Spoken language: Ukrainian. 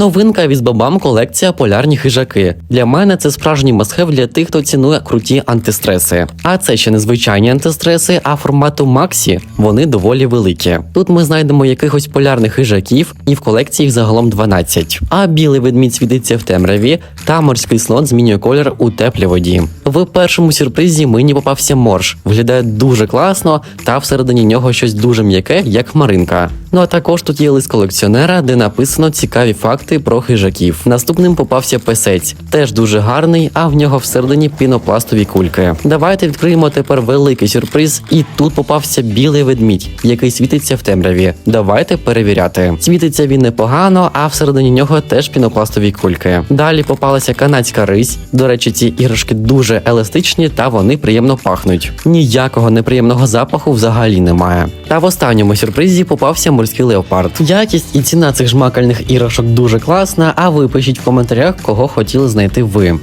Новинка від Бабам колекція полярні хижаки. Для мене це справжній масхев для тих, хто цінує круті антистреси. А це ще не звичайні антистреси, а формату Максі. Вони доволі великі. Тут ми знайдемо якихось полярних хижаків, і в колекції загалом 12. А білий ведмідь світиться в темряві, та морський слон змінює колір у теплій воді. В першому сюрпризі мені попався морж. Виглядає дуже класно, та всередині нього щось дуже м'яке, як хмаринка. Ну а також тут є лист колекціонера, де написано цікаві факти про хижаків. Наступним попався песець, теж дуже гарний, а в нього всередині пінопластові кульки. Давайте відкриємо тепер великий сюрприз, і тут попався білий ведмідь, який світиться в темряві. Давайте перевіряти. Світиться він непогано, а всередині нього теж пінопластові кульки. Далі попалася канадська рись. До речі, ці іграшки дуже еластичні та вони приємно пахнуть. Ніякого неприємного запаху взагалі немає. Та в останньому сюрпризі попався морський леопард. Якість і ціна цих жмакальних іграшок дуже класна. А ви пишіть в коментарях, кого хотіли знайти ви.